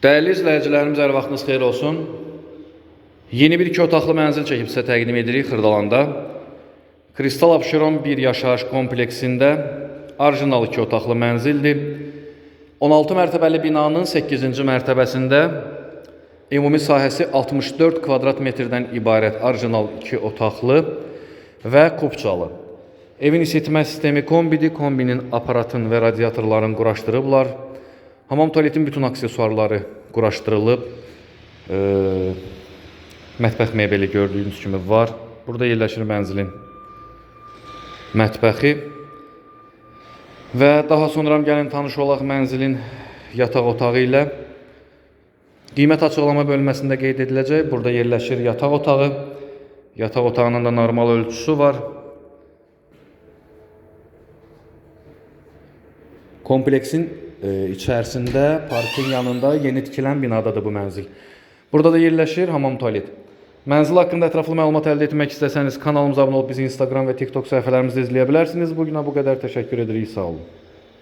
Dəyərli izləyicilərimiz, hər vaxtınız xeyir olsun. Yeni bir iki otaqlı mənzil çəkib sizə təqdim edirik Xırdalanda. Kristal Abşeron bir yaşayış kompleksində orijinal iki otaqlı mənzildir. 16 mərtəbəli binanın 8-ci mərtəbəsində ümumi sahəsi 64 kvadrat metrdən ibarət orijinal iki otaqlı və kupçalı. Evin isitmə sistemi kombidir. Kombinin aparatın və radiatorların quraşdırıblar. Hamam tualetin bütün aksesuarları quraşdırılıb. E, mətbəx mebeli gördüyünüz kimi var. Burada yerləşir mənzilin mətbəxi. Və daha sonra gəlin tanış olaq mənzilin yataq otağı ilə. Qiymət açıqlama bölməsində qeyd ediləcək. Burada yerləşir yataq otağı. Yataq otağının da normal ölçüsü var. Kompleksin e, içərisində parkın yanında yeni tikilən binadadır bu mənzil. Burada da yerləşir hamam tualet. Mənzil haqqında ətraflı məlumat əldə etmək istəsəniz kanalımıza abunə olub bizi Instagram və TikTok səhifələrimizdə izləyə bilərsiniz. Bu günə bu qədər təşəkkür. Sağ olun.